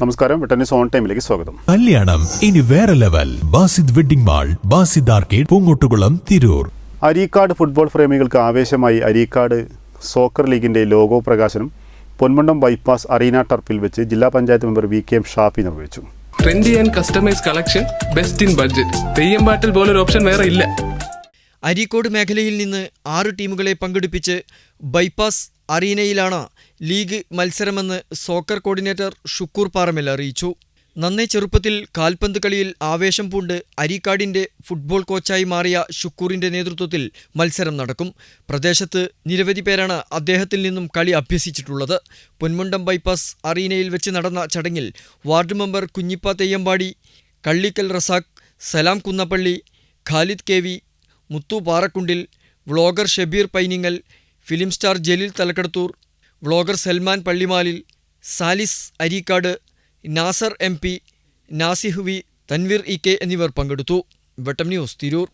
നമസ്കാരം. വെട്ടന്യൂസ് ഓൺ ടൈമിലേക്ക് സ്വാഗതം. കല്യാണം. ഇനി വേറെ level. Basid wedding mall Basid arcade Poongottukulam Tirur. Areekkad football പ്രേമികൾക്ക് ആവേശമായി അരീക്കാട് സോക്കർ ലീഗിന്റെ ലോഗോ പ്രകാശനം പൊന്മുണ്ടം ബൈപ്പാസ് അറീന ടർപ്പിൽ വെച്ച് ജില്ലാ panchayat member V K M Shafi നിർവഹിച്ചു. Trendy and customise collection best in budget Theyyam പാട്ടിൽ പോലൊരു ഓപ്ഷൻ വേറെ ഇല്ല. അരീക്കോട് മേഖലയിൽ നിന്ന് ആറ് ടീമുകളെ പങ്കെടുപ്പിച്ച് ബൈപ്പാസ് അറീനയിലാണ് ലീഗ് മത്സരമെന്ന് സോക്കർ കോർഡിനേറ്റർ ഷുക്കൂർ പാറമൽ അറിയിച്ചു. നന്നേ ചെറുപ്പത്തിൽ കാൽപന്ത് കളിയിൽ ആവേശം പൂണ്ട് അരീക്കാടിന്റെ ഫുട്ബോൾ കോച്ചായി മാറിയ ഷുക്കൂറിന്റെ നേതൃത്വത്തിൽ മത്സരം നടക്കും. പ്രദേശത്ത് നിരവധി പേരാണ് അദ്ദേഹത്തിൽ നിന്നും കളി അഭ്യസിച്ചിട്ടുള്ളത്. പൊന്മുണ്ടം ബൈപ്പാസ് അറീനയിൽ വെച്ച് നടന്ന ചടങ്ങിൽ ward member Kunhippa Theyyampadi Kallikkal Razak Salam Kunnappally Khalid K V Muthu Parakkundil vlogger Shabeer Painingal film star Jaleel Thalakkadathur vlogger Salman Pallimalil Salis Areekkad Nasar M P Nasih V Tanveer E K എന്നിവർ പങ്കെടുത്തു. Vettam news Tirur.